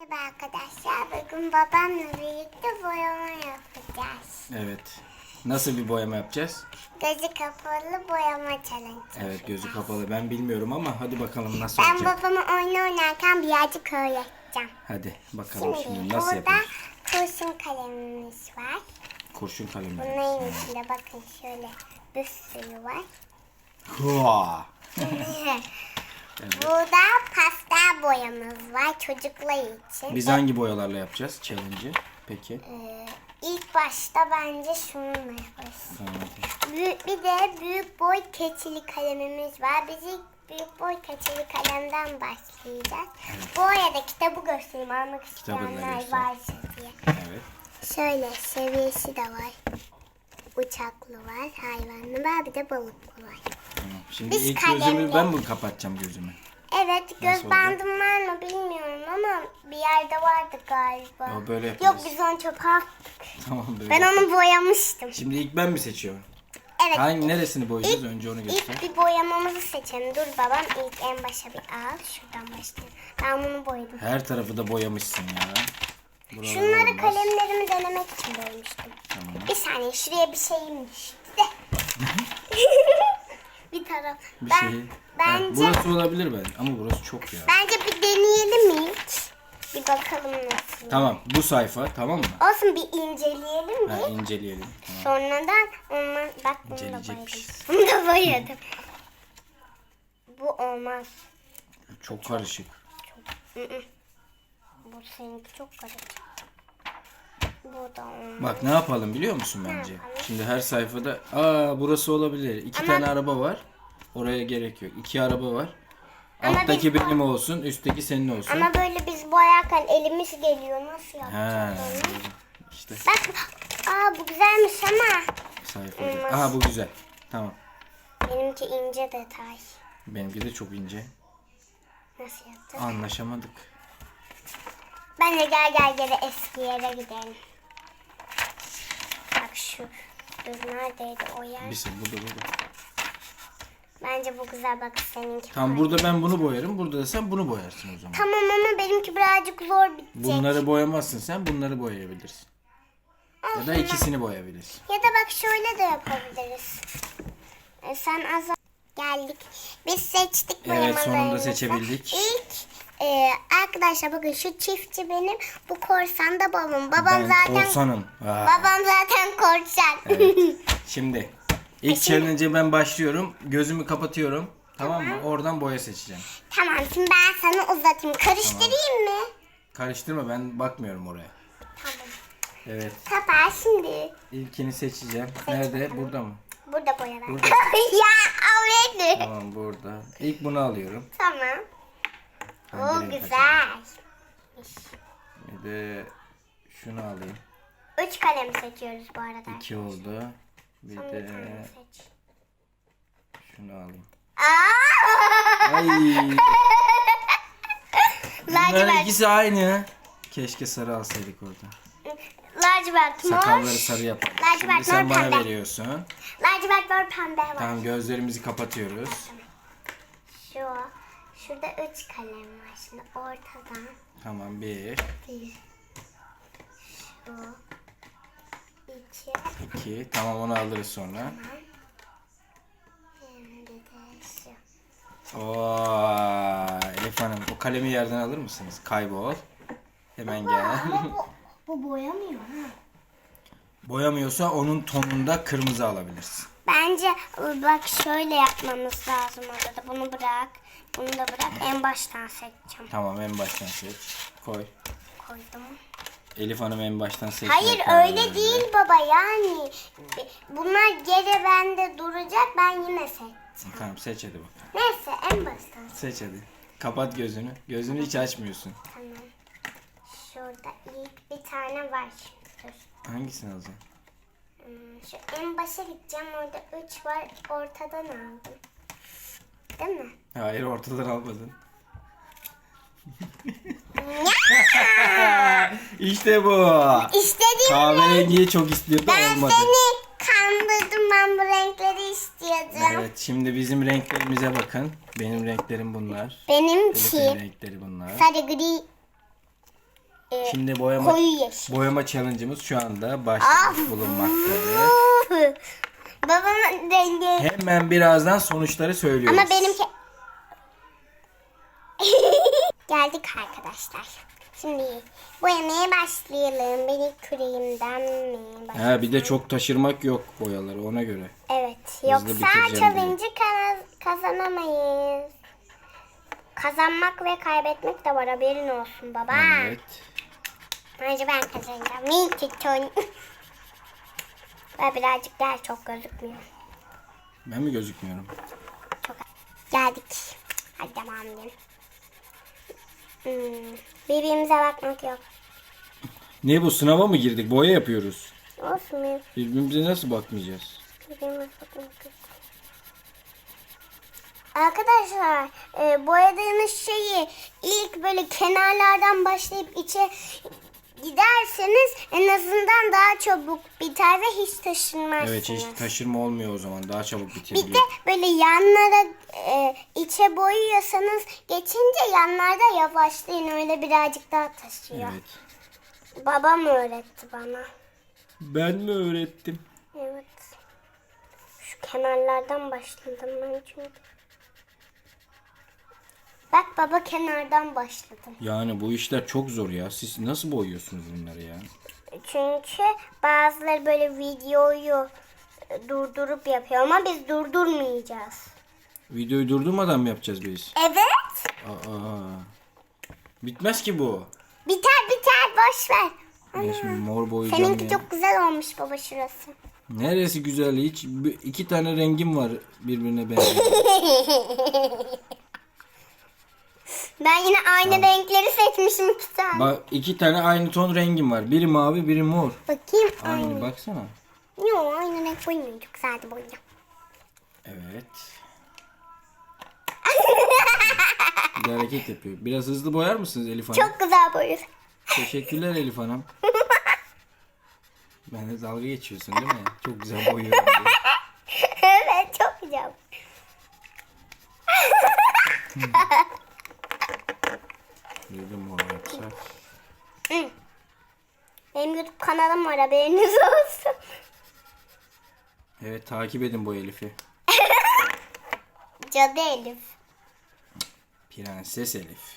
Merhaba arkadaşlar. Bugün babamla birlikte boyama yapacağız. Evet. Nasıl bir boyama yapacağız? Gözü kapalı boyama challenge. Evet gözü kapalı. Ben bilmiyorum ama hadi bakalım nasıl Ben olacak. babama oyun oynarken birazcık öğreteceğim. Hadi bakalım Şimdi, nasıl burada yapıyoruz? kurşun kalemimiz var. Kurşun kalemi. Bunların içinde bakın şöyle bir sürü var. Hua! Burada pastel boyamız var çocuklar için. Biz hangi boyalarla yapacağız challenge'ı? Peki. Ee, ilk başta bence şununla yaparız. Tamam. Büyük, bir de büyük boy keçili kalemimiz var. Biz ilk büyük boy keçili kalemden başlayacağız. Bu arada kitabı göstereyim almak Kitabı da isteyenler göster. varsa diye. Evet. Şöyle seviyesi de var. Uçaklı var, hayvanlı var, bir de balıklı var. Tamam. Şimdi Biz ilk gözümü kalemle- ben mi kapatacağım gözümü? Evet, göz oldu? bandım var mı bilmiyorum ama bir yerde vardı galiba. Ya böyle Yok yaparız. biz onu çöpe attık. Tamam böyle. Ben onu boyamıştım. Şimdi ilk ben mi seçiyorum? Evet. Hangi neresini boyayacağız? Önce onu göster. İlk bir boyamamızı seçelim. Dur babam ilk en başa bir al. Şuradan başlayalım. Ben bunu boyadım. Her tarafı da boyamışsın ya. Buralar Şunları olmaz. kalemlerimi denemek için boyamıştım. Tamam. Bir saniye şuraya bir şeyim düştü. bir taraf. Bir ben, şey. Bence, burası olabilir ben ama burası çok ya. bence bir deneyelim ilk. Bir bakalım nasıl. Tamam bu sayfa tamam mı? Olsun bir inceleyelim Ha, bir. inceleyelim. Tamam. Sonradan ondan bak bunu da boyadım. İnceleyecekmişiz. Bunu da boyadım. Bu olmaz. Çok karışık. Bu seninki çok karışık. Olmaz. Bak ne yapalım biliyor musun bence? Şimdi her sayfada aa burası olabilir. İki tane araba var. Oraya gerek yok. İki araba var. Ama Alttaki biz- benim olsun, üstteki senin olsun. Ama böyle biz boyarken elimiz geliyor. Nasıl yapacağız onu? işte Bak, aa bu güzelmiş ama sayfa. Olmaz. Aha bu güzel. Tamam. benimki ince detay. Benimki de çok ince. Nasıl yapacağız? Anlaşamadık. Ben de gel gel geri eski yere gidelim. Şu. Dur neredeydi o yer? Şey burada burada. Bence bu güzel bak seninki. Tamam var. burada ben bunu boyarım. Burada da sen bunu boyarsın o zaman. Tamam ama benimki birazcık zor bitecek. Bunları boyamazsın sen. Bunları boyayabilirsin. Ya da ikisini boyayabilirsin. Ya da bak şöyle de yapabiliriz. E, sen az geldik. Biz seçtik Evet, boyamalarımızı. sonunda seçebildik. İlk e, arkadaşlar bakın şu çiftçi benim. Bu korsan da babam. Babam Ben zaten korsanım. Aa. babam zaten korsan. Evet. Şimdi ilk challenge'e ben başlıyorum. Gözümü kapatıyorum. Tamam mı? Oradan boya seçeceğim. tamam şimdi ben sana uzatayım. Karıştırayım mı? Karıştırma ben bakmıyorum oraya. Tamam. Evet. Kapat şimdi. İlkini seçeceğim. Nerede? Burada mı? Burada boya ver. Burada. ya al beni. Tamam burada. İlk bunu alıyorum. Tamam. Hangi O renk güzel. Bir de şunu alayım. Üç kalem seçiyoruz bu arada. İki oldu. Bir Son bir de seç. şunu alayım. Aa! Ay. Bunların Lacivert, ikisi aynı. Keşke sarı alsaydık orada. lacivert mor. Sakalları sarı yapalım. Lacivert, Şimdi sen mor, bana pembe. veriyorsun. Lacivert mor pembe var. Tamam gözlerimizi kapatıyoruz. Şu. Şurada üç kalem var. Şimdi ortadan. Tamam bir, Bir. Şu. İki. iki. Tamam onu alırız sonra. Şimdi de şu. Oo, Elif Hanım o kalemi yerden alır mısınız? Kaybol. Hemen gel. Ama bu, bu boyamıyor ha. Boyamıyorsa onun tonunda kırmızı alabilirsin. Bence bak şöyle yapmamız lazım orada. Bunu bırak. Bunu da bırak. En baştan seçeceğim. Tamam en baştan seç. Koy. Koydum. Elif Hanım en baştan seç. Hayır öyle değil baba yani. Bunlar geri bende duracak ben yine seçeceğim. Tamam seç hadi bak. Neyse en baştan. Seç hadi. Kapat gözünü. Gözünü hiç açmıyorsun. Tamam. Şurada ilk bir tane var. Dur. Hangisini alacaksın? Hmm, Şu en başa gideceğim. Orada üç var. Ortadan aldım. Değil mi? Hayır ortadan almadın. işte bu. İstediğim. Kahverengiyi çok istiyordu Ben olmadı. seni kandırdım. Ben bu renkleri istiyordum. Evet şimdi bizim renklerimize bakın. Benim renklerim bunlar. Benimki Elif'in renkleri bunlar. sarı gri. Şimdi boyama koyu yeşil. boyama challenge'ımız şu anda başlamış bulunmaktadır. Babamın rengi. Hemen birazdan sonuçları söylüyoruz. Ama benimki... Geldik arkadaşlar. Şimdi boyamaya başlayalım. Benim küreğimden mi? başlayalım? Ha bir de çok taşırmak yok boyaları ona göre. Evet. Yoksa bitireceğim challenge'ı kaz- kazanamayız. Kazanmak ve kaybetmek de var haberin olsun baba. Evet. Bence ben kazanacağım. Milk ton. Ve birazcık daha çok gözükmüyor. Ben mi gözükmüyorum? Çok Geldik. Hadi devam edelim. Hmm. Birbirimize bakmak yok. Ne bu sınava mı girdik? Boya yapıyoruz. Olsun mu? Birbirimize nasıl bakmayacağız? Birbirimize bakmak yok. Arkadaşlar e, boyadığınız şeyi ilk böyle kenarlardan başlayıp içe giderseniz en azından daha çabuk biter ve hiç taşınmazsınız. Evet hiç taşırma olmuyor o zaman. Daha çabuk Bir de bitebiliyor. böyle yanlara e, içe boyuyorsanız geçince yanlarda yavaşlayın öyle birazcık daha taşıyor. Evet. Babam öğretti bana. Ben mi öğrettim? Evet. Şu kenarlardan başladım ben çünkü. Bak baba kenardan başladım. Yani bu işler çok zor ya. Siz nasıl boyuyorsunuz bunları ya? Çünkü bazıları böyle videoyu durdurup yapıyor ama biz durdurmayacağız. Videoyu durdurmadan mı yapacağız biz? Evet. Aa. Bitmez ki bu. Biter biter boş ver. Şimdi mor boyayacağım Seninki ya. çok güzel olmuş baba şurası. Neresi güzel? Hiç iki tane rengim var birbirine benziyor. Ben yine aynı renkleri seçmişim iki tane. Bak iki tane aynı ton rengim var. Biri mavi, biri mor. Bakayım. Aynı baksana. Yok aynı renk boyamıyorum. Çok güzeldi boyayacağım. Evet. Bir de hareket yapıyor. Biraz hızlı boyar mısınız Elif Hanım? Çok güzel boyuyor. Teşekkürler Elif Hanım. Benimle dalga geçiyorsun değil mi? Çok güzel boyuyorum diye. evet çok güzel. De mor yapsak. Benim YouTube kanalım var haberiniz olsun. Evet takip edin bu Elif'i. Cadı Elif. Prenses Elif.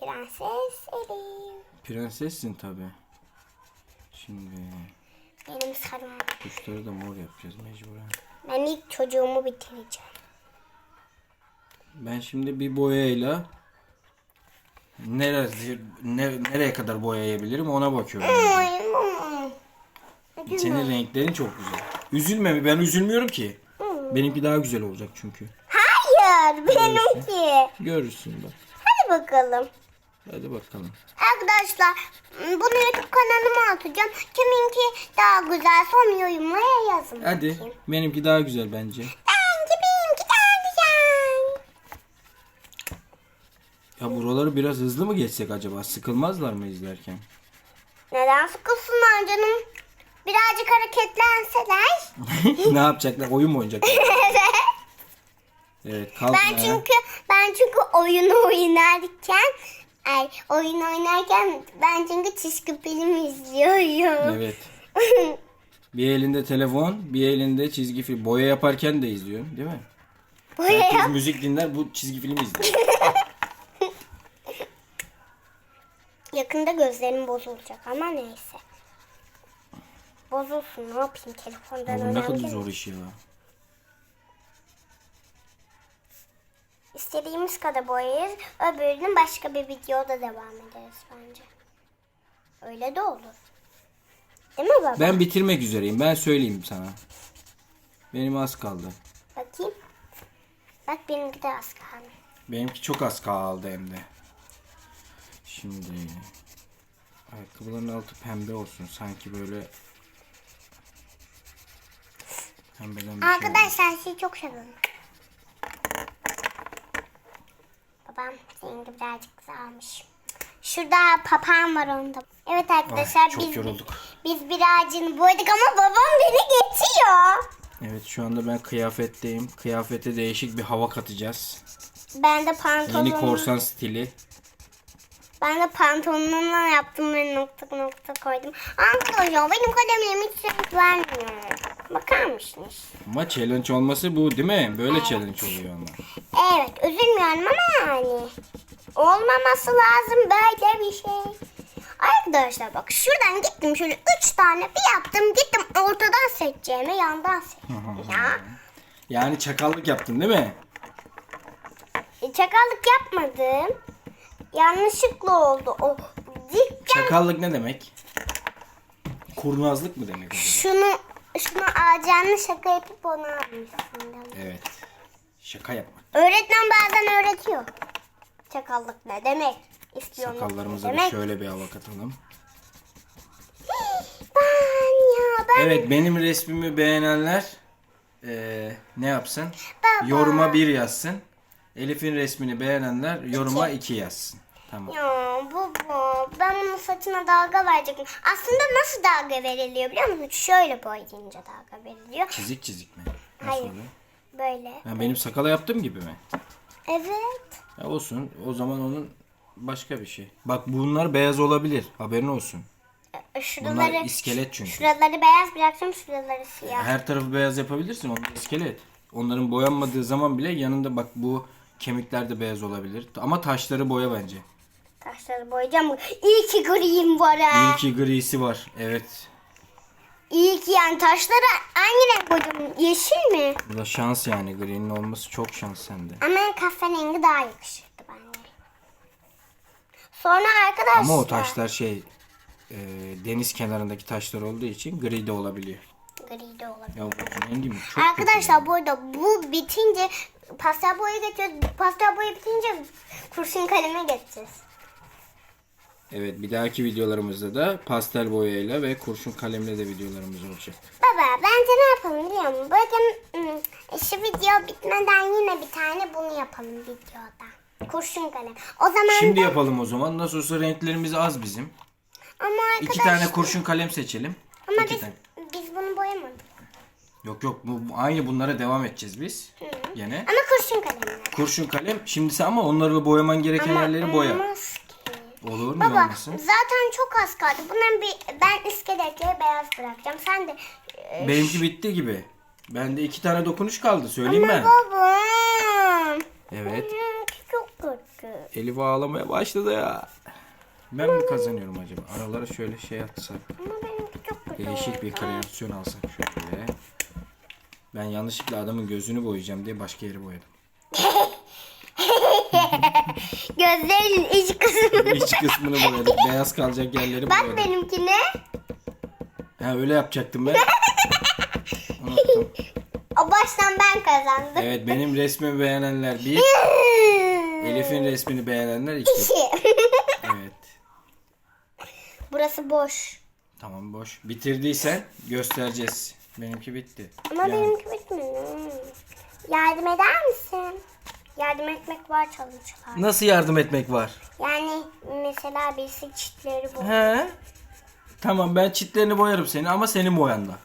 Prenses Elif. Prensessin tabi. Şimdi Benim sarım. kuşları da mor yapacağız mecburen. Ben ilk çocuğumu bitireceğim. Ben şimdi bir boyayla neresi, ne- nereye kadar boyayabilirim ona bakıyorum. Senin renklerin çok güzel. Üzülme? Ben üzülmüyorum ki. Benimki daha güzel olacak çünkü. Hayır benimki. Görürsün bak. Hadi bakalım. Hadi bakalım. Arkadaşlar bunu YouTube kanalıma atacağım. Kiminki daha güzel son yorumlara yazın. Hadi. bakayım. Benimki daha güzel bence. Bence benimki daha güzel. Ya buraları biraz hızlı mı geçsek acaba? Sıkılmazlar mı izlerken? Neden sıkılsınlar canım? Birazcık hareketlenseler. ne yapacaklar? Oyun mu oynayacaklar? evet. Evet kalk Ben çünkü ben çünkü oyunu oynarken ay oyun oynarken ben çünkü çizgi film izliyorum. Evet. Bir elinde telefon, bir elinde çizgi film. Boya yaparken de izliyorsun değil mi? Herkes Buraya müzik dinler, bu çizgi film izliyor. Yakında gözlerim bozulacak ama neyse. Bozulsun ne yapayım telefondan Bu ne kadar zor iş ya. İstediğimiz kadar boyarız. Öbürünün başka bir videoda devam ederiz bence. Öyle de olur. Değil mi baba? Ben bitirmek üzereyim. Ben söyleyeyim sana. Benim az kaldı. Bakayım. Bak benimki de az kaldı. Benimki çok az kaldı hem de. Şimdi ayakkabıların altı pembe olsun. Sanki böyle pembeden bir şey. Arkadaşlar sizi çok seviyorum. Babam seninki birazcık güzelmiş. Şurada papağan var onda. Evet arkadaşlar Ay, çok biz, yorulduk. biz birazcık boyduk ama babam beni geçiyor. Evet şu anda ben kıyafetteyim. Kıyafete değişik bir hava katacağız. Ben de pantolon. Yeni korsan stili. Ben de pantolonuna yaptım ve nokta nokta koydum. Arkadaşlar benim kalemim hiç renk vermiyor. Bakar mısınız? Ama challenge olması bu değil mi? Böyle challenge oluyor ama. Evet üzülmüyorum ama yani. Olmaması lazım böyle bir şey. Arkadaşlar bak şuradan gittim şöyle üç tane bir yaptım gittim ortadan seçeceğime yandan seçtim ya. Yani çakallık yaptın değil mi? E, Çakallık yapmadım. Yanlışlıkla oldu. O cidden Çakallık ne demek? Kurnazlık mı demek? şunu şunu alacağını şaka yapıp onu almışsın. Evet. Şaka yapmak. Öğretmen bazen öğretiyor. Çakallık ne demek? İspiyonluk ne Sakallarımıza bir demek? şöyle bir hava katalım. Ben ya ben Evet benim resmimi beğenenler eee, ne yapsın? Baba. Yoruma bir yazsın. Elif'in resmini beğenenler yoruma iki yazsın. Tamam. Ya baba ben bunun saçına dalga verecektim. Aslında nasıl dalga veriliyor biliyor musun? Şöyle boyayınca dalga veriliyor. Çizik çizik mi? Nasıl Hayır. oluyor? Böyle. Ha, benim sakala yaptığım gibi mi? Evet. Ya olsun. O zaman onun başka bir şey. Bak bunlar beyaz olabilir. Haberin olsun. E, Şuraları, Bunlar iskelet çünkü. şuraları beyaz bıraktım şuraları siyah. Her tarafı beyaz yapabilirsin. Onlar iskelet. Onların boyanmadığı zaman bile yanında bak bu kemikler de beyaz olabilir. Ama taşları boya bence. Taşları boyayacağım. İyi ki griyim var ha. İyi ki grisi var. Evet. İyi ki yani taşları hangi renk boyadım? Yeşil mi? Bu da şans yani. Gri'nin olması çok şans sende. Ama kahverengi daha yakışırdı bence. Sonra arkadaşlar. Ama o taşlar şey e, deniz kenarındaki taşlar olduğu için gri de olabiliyor. Gri de olabilir. Ya bu rengi mi? Çok Arkadaşlar kötü bu arada bu bitince pastel boya geçiyoruz. Pastel boya bitince kurşun kaleme geçeceğiz. Evet bir dahaki videolarımızda da pastel boyayla ve kurşun kalemle de videolarımız olacak. Baba bence ne yapalım biliyor musun? Bugün ım, şu video bitmeden yine bir tane bunu yapalım videoda. Kurşun kalem. O zaman Şimdi da- yapalım o zaman. Nasıl olsa renklerimiz az bizim. ama İki arkadaşlar tane kurşun kalem seçelim. ama İki biz, tane. biz bunu boyamadık. Yok yok bu aynı bunlara devam edeceğiz biz. Yine. Ama kurşun kalem. Kurşun kalem. Şimdi sen ama onları boyaman gereken yerleri boya. Olmaz ki. Olur mu Baba olmasın? zaten çok az kaldı. Bunların bir ben iskeletleri beyaz bırakacağım. Sen de e, Benimki bitti gibi. Bende iki tane dokunuş kaldı söyleyeyim ben. Baba. Evet. Çok kötü. Elif ağlamaya başladı ya. Ben mi kazanıyorum acaba? Aralara şöyle şey atsak. Ama benimki çok kötü. Değişik bir oldu. kreasyon alsak şöyle. Ben yanlışlıkla adamın gözünü boyayacağım diye başka yeri boyadım. Gözlerin iç kısmı. İç kısmını boyadık. Beyaz kalacak yerleri Bak boyadım. benimkine. Ha öyle yapacaktım ben. Unuttum. O baştan ben kazandım. Evet benim resmimi beğenenler bir. Elif'in resmini beğenenler iki. Evet. Burası boş. Tamam boş. Bitirdiysen göstereceğiz. Benimki bitti. Ama Yani benimki bitmedi. Yardım eder misin? Yardım etmek var challenge'lar. Nasıl yardım etmek var? Yani mesela birisi çitleri bu. He? Tamam ben çitlerini boyarım seni ama senin boyanla.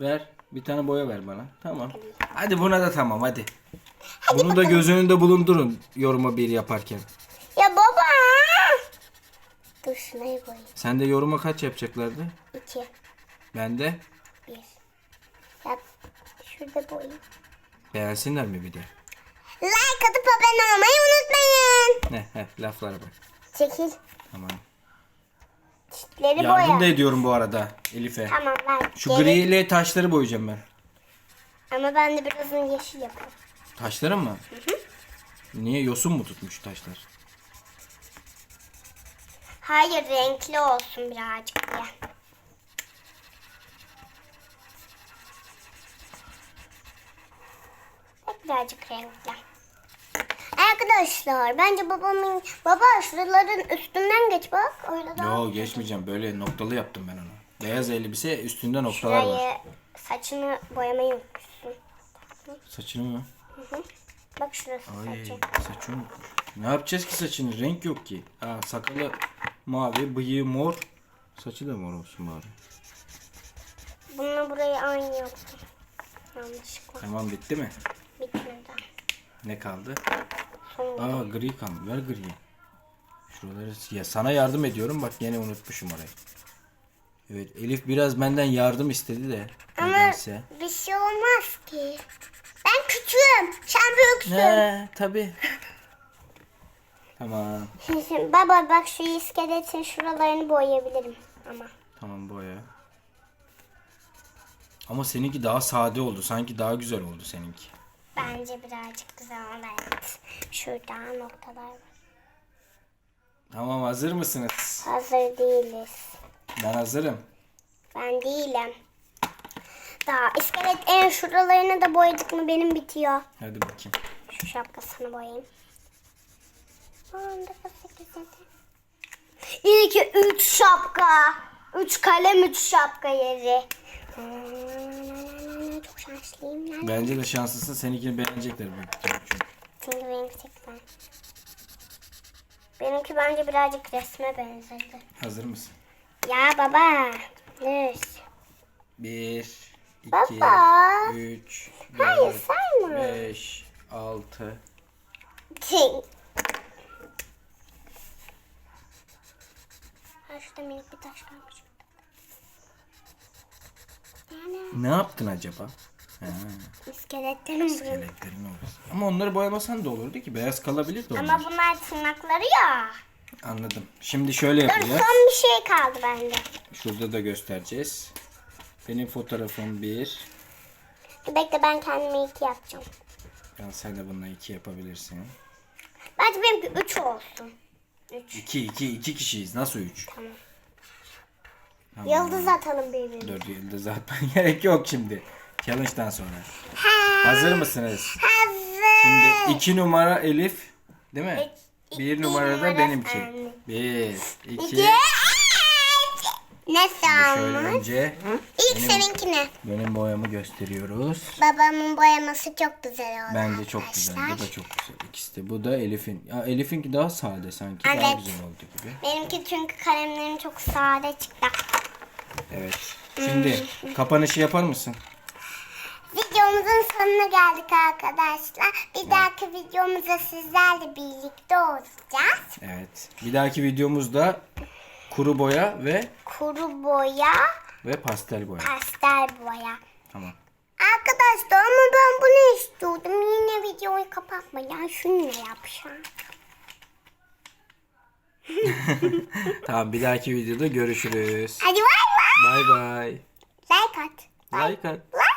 Ver. Bir tane boya ver bana. Tamam. Hadi buna da tamam hadi. Bunu da göz önünde bulundurun yoruma bir yaparken. Ya baba. Dur şunayı koyayım. Sen de yoruma kaç yapacaklardı? İki. Ben de şurada boyayım. beğensinler mi bir de? Like atıp abone olmayı unutmayın. Ne he laflara bak. Çekil. Tamam. Çitleri Yardım boya. da ediyorum bu arada Elif'e. Tamam ver. Şu Geri- griyle taşları boyayacağım ben. Ama ben de birazını yeşil yaparım. Taşları mı? Niye yosun mu tutmuş taşlar? Hayır renkli olsun birazcık diye. Birazcık renkli. Arkadaşlar bence babamın baba şuraların üstünden geç bak öyle daha Yo geçmeyeceğim böyle noktalı yaptım ben onu. Beyaz elbise üstünde noktalar var. Şurayı saçını boyamayı unutmuşsun. Saçını mı? Bak şurası Ay saçı. unutmuş. Ne yapacağız ki saçını? Renk yok ki. Aa, sakalı mavi, bıyığı mor. Saçı da mor olsun bari. Bununla burayı aynı yaptım. Yanlışlıkla Tamam bitti mi? Bitmedi. Ne kaldı? Son Aa gri kaldı. Ver griyi. şuraları ya sana yardım ediyorum bak yine unutmuşum orayı. Evet Elif biraz benden yardım istedi de. Ama Nedense. bir şey olmaz ki. Ben küçüğüm. Sen büyüksün. Ne tabi. Tamam. Şimdi baba bak şu iskeletin şuralarını boyayabilirim ama. Tamam boya. Ama seninki daha sade oldu. Sanki daha güzel oldu seninki. Bence birazcık güzel oldu evet. Şurada noktalar var. Tamam hazır mısınız? Hazır değiliz. Ben hazırım. Ben değilim. Daha iskelet en şuralarını da boyadık mı benim bitiyor. Hadi bakayım. Şu şapkasını boyayayım. Onda İyi ki üç şapka. Üç kalem üç şapka yeri. Çok şanslıyım. Bence de şanslısın. Seninkini beğenecekler çünkü. Benimki tek ben. Benimki bence birazcık resme benzedi. Hazır mısın? Ya baba. Dur. Bir, iki, Baba. üç, Hayır dört, sayma. beş, altı. Ha şurada minik bir taş kalmış. Ne yaptın acaba? Ha, iskeletlerim buraya. iskeletlerin orası. Ama onları boyamasan da olurdu ki. Beyaz kalabilirdi onlar. Ama bunlar tırnakları ya. Anladım. Şimdi şöyle Dur yapacağız. son bir şey kaldı bende. Şurada da göstereceğiz. Benim fotoğrafım bir. Dur bekle ben kendime iki yapacağım. Ben sen de bununla iki yapabilirsin. Bence benimki üç olsun. Üç. İki, iki, iki kişiyiz. Nasıl üç? Tamam. Tamam. Yıldız atalım birbirine. Dört yıldız atman gerek yok şimdi. Challenge'dan sonra. Ha, Hazır mısınız? hazır. Şimdi iki numara Elif. Değil mi? İki Bir numara da numara benimki. anne. Bir, iki. İki. Nasıl Şöyle olmuş? önce İlk benim- seninki ne? benim boyamı gösteriyoruz. Babamın boyaması çok güzel oldu. Bence çok güzel. Bu da çok güzel. İkisi de. Bu da Elif'in. Ya Elif'inki daha sade sanki. Daha Evet. güzel oldu gibi. Benimki çünkü kalemlerim çok sade çıktı. Evet. Şimdi kapanışı yapar mısın? Videomuzun sonuna geldik arkadaşlar. Bir dahaki videomuzda sizlerle birlikte olacağız. Evet. Bir dahaki videomuzda kuru boya ve Kuru boya, ve pastel boya. pastel boya. Tamam. Arkadaşlar ama ben bunu istiyordum. Yine videoyu kapatma. Ya şunu ne yapacağım? Tamam bir dahaki videoda görüşürüz. Hadi bay bay. Bay bay. Like at. Like at. Like